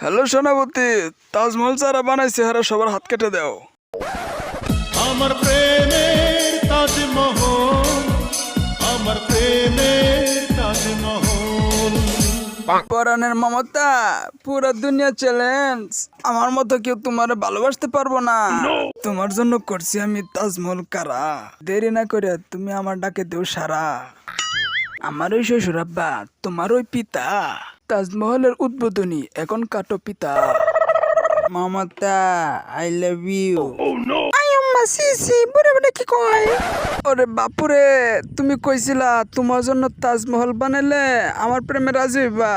Hello সেনাপতি তাজমহল যারা বানাইছে হারা সবার হাত কেটে দাও। আমার প্রেমের তাজমহল আমার প্রেমের তাজমহল। পরাণের মমতা পুরো দুনিয়া চ্যালেঞ্জ আমার মতো কেউ তোমার ভালোবাসতে পারব না। তোমার জন্য করছি আমি তাজমহল কারা? দেরি না করে তুমি আমার ডাকে দেও সারা। আমার ওই শ্বশুর আব্বা তোমার ওই পিতা। তাজমহলের উদ্বোধনী, এখন কাটো পিতা। মমতা আই লাভ ইউ কি বাপুরে, তুমি কইছিলা তোমার জন্য তাজমহল বানাইলে আমার প্রেমে রাজি হইবা।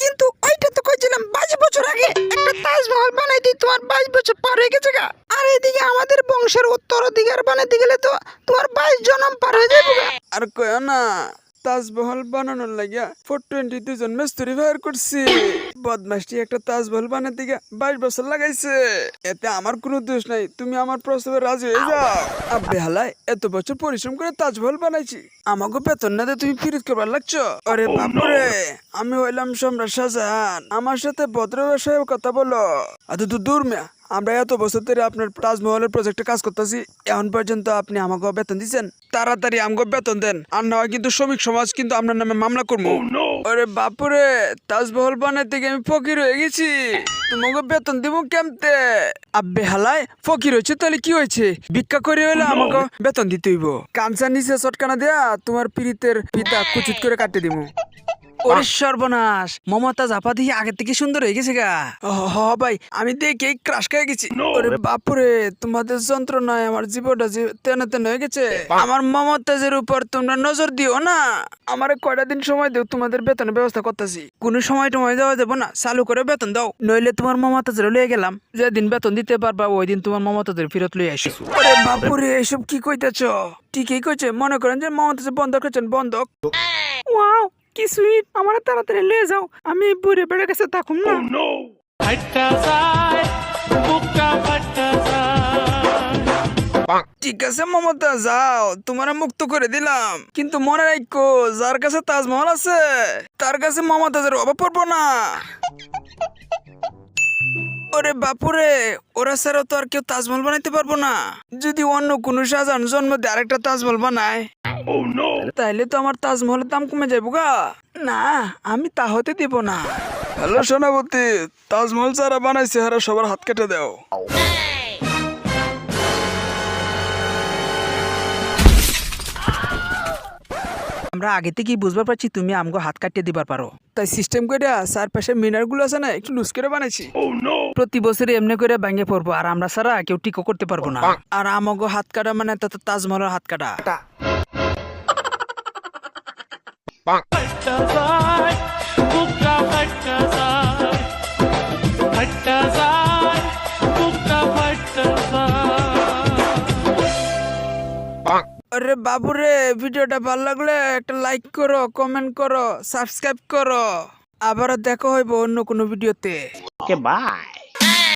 কিন্তু ওইটা তো কইছিলাম বাইশ বছর আগে একটা তাজমহল বানাই দিই, তোমার বাইশ বছর পার হয়ে গেছে গা। আর এদিকে আমাদের বংশের উত্তরাধিকার বানাইতে গেলে তো তোমার বাইশ জন্ম পার হয়ে যাবে আর কয় না তাজমহল বানানোর লাগিয়া ফোর টোয়েন্টি দুজন মিস্ত্রি ফায়ার করছি। বদমাসটি একটা তাজমহল বানাতে গিয়ে বাইশ বছর লাগাইছে। এতে আমার কোনো দোষ নাই, তুমি আমার প্রস্তাবে রাজি হয়ে যাও। আব্বে হালাই এত বছর পরিশ্রম করে তাজমহল বানাইছি। আমাকে বেতন না দিয়ে তুমি ফিরিত করবার লাগছো? আরে বাপরে, আমি হইলাম সম্রাট শাহজাহান, আমার সাথে ভদ্র বিষয়ে কথা বলো। এত তো দূর মেয়া আমরা এত বছর ধরে আপনার তাজমহলের প্রজেক্টে কাজ করতেছি এখন পর্যন্ত আপনি আমাকে বেতন দিচ্ছেন তাড়াতাড়ি আমাকে বেতন দেন। আর না কিন্তু শ্রমিক সমাজ কিন্তু আপনার নামে মামলা করব। আরে বাপুরে তাজমহল বানাতে গিয়ে আমি ফকির হয়ে গেছি। তোমাকে বেতন দিব কেমতে? আব্বে হালায় ফকির হয়েছে তাহলে কি হয়েছে? ভিক্ষা করে হলে আমাকে বেতন দিতে হইব। কাঞ্চা নিচে চটকানা দেয়া তোমার পিরিতের পিতা কুচিত করে কাটতে দিব। ওরে সর্বনাশ মমতা জাপা দিয়ে আগে থেকে সুন্দর হয়ে গেছে গা। হ- ভাই আমি দেখে ক্রাশ খেয়ে গেছি। ওরে বাপুরে তোমাদের যন্ত্রণায় আমার জীবনটা যে তেনে তেনে হয়ে গেছে। আমার মমতাজের উপর তোমরা নজর দিও না। আমার কয়টা দিন সময় দিও তোমাদের বেতনের ব্যবস্থা করতেছি। কোনো সময় টময় দেওয়া যাব না চালু করে বেতন দাও। নইলে তোমার মমতাজের লয়ে গেলাম। যেদিন বেতন দিতে পারবা ওই দিন তোমার মমতাজের ফেরত লই আসো। ওরে বাপুরে এসব কি কইতেছ? ঠিকই কইছে মনে করেন যে মমতাজ বন্ধক করছেন বন্ধক। ওয়াও! কি সুইট আমার তাড়াতাড়ি লয়ে যাও। আমি বুড়ে বেড়ে গেছে থাকুম না। যায় ঠিক আছে মমতা যাও। তোমার মুক্ত করে দিলাম। কিন্তু মনে রাখো যার কাছে তাজমহল আছে তার কাছে মমতাজের অভাব পড়ব না। ওরে বাপুরে, ওরা ছাড়া তো আর কেউ তাজমহল বানাইতে পারব না। যদি অন্য কোনো শাহজাহান জন্ম দিয়ে, আরেকটা তাজমহল বানায়। তাইলে তো আমার তাজমহলের দাম কমে যাব গা। না, আমি তা হতে দিব না। হ্যালো, সেনাপতি, তাজমহল যারা বানাইছে হারা সবার হাত কেটে দাও। আমরা আগে থেকেই বুঝবার পারছি তুমি আমগো হাত কাটিয়ে দিবার পারো। তাই সিস্টেম করে চারপাশে মিনারগুলো আছে না একটু লুজ করে বানাইছি। প্রতি বছর এমনি করে ভেঙে পড়ব আর আমরা সারা কেউ টিকো করতে পারব না। আর আমগো হাত কাটা মানে তা তো তাজমহলের হাত কাটা। আরে বাবুরে, ভিডিওটা ভালো লাগলে একটা লাইক করো কমেন্ট করো সাবস্ক্রাইব করো আবার দেখা হইব অন্য কোনো ভিডিওতে বাই.